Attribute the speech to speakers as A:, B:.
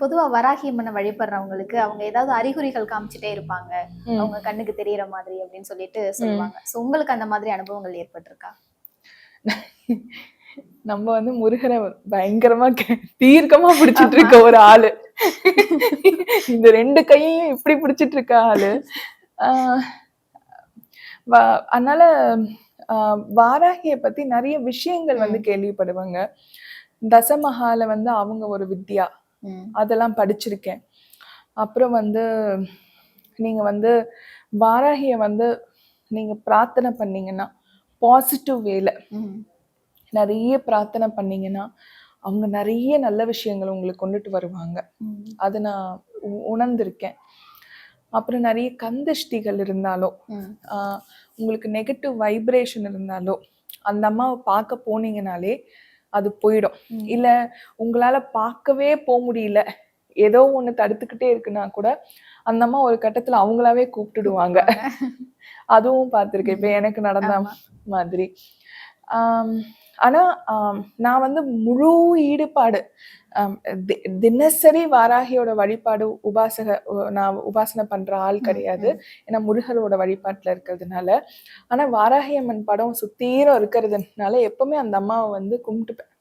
A: பொதுவா வராகி அம்மனை வழிபடுறவங்களுக்கு அவங்க ஏதாவது அறிகுறிகள் காமிச்சிட்டே இருப்பாங்க. அவங்க கண்ணுக்கு தெரியற மாதிரி அப்படின்னு சொல்லிட்டு சொல்லுவாங்க. சோ உங்களுக்கு அந்த மாதிரி அனுபவங்கள் ஏற்பட்டிருக்கா?
B: நம்ம வந்து முருகனை பயங்கரமா தீர்க்கமா பிடிச்சிட்டு இருக்க ஒரு ஆளு. இந்த ரெண்டு கையையும் இப்படி பிடிச்சிட்டு இருக்க ஆளு அதனால ஆஹ் வாராகிய பத்தி நிறைய விஷயங்கள் வந்து கேள்விப்படுவாங்க. தசமஹால வந்து அவங்க ஒரு வித்யா. அதெல்லாம் படிச்சிருக்கேன். அப்புறம் வந்து நீங்க வந்து வாராகிய வந்து நீங்க பிரார்த்தனை பண்ணீங்கன்னா பாசிட்டிவ் வேல. நிறைய பிரார்த்தனை பண்ணீங்கன்னா அவங்க நிறைய நல்ல விஷயங்கள் உங்களுக்கு கொண்டுட்டு வருவாங்க. அதை நான் உணர்ந்திருக்கேன். அப்புறம் நிறைய கந்தஷ்டிகள் இருந்தாலோ உங்களுக்கு நெகட்டிவ் வைப்ரேஷன் இருந்தாலோ அந்த அம்மாவை பார்க்க போனீங்கனாலே அது போயிடும். இல்ல உங்களால பார்க்கவே போக முடியல. ஏதோ ஒண்ணு தடுத்துக்கிட்டே இருக்குன்னா கூட அந்த அம்மா ஒரு கட்டத்துல அவங்களாவே கூப்பிட்டுடுவாங்க. அதுவும் பார்த்திருக்கேன். இப்ப எனக்கு நடந்த. மாதிரி. ஆம், ஆனா ஆம், நான் வந்து முழு ஈடுபாடு தினசரி வாராகியோட வழிபாடு உபாசக நான் உபாசனை பண்ற ஆள் கிடையாது. ஏன்னா முருகரோட வழிபாட்டுல இருக்கிறதுனால. ஆனா வாராகி அம்மன் படம் சுத்தீரம் இருக்கிறதுனால எப்பவுமே அந்த அம்மாவை வந்து கும்பிட்டுப்பேன்.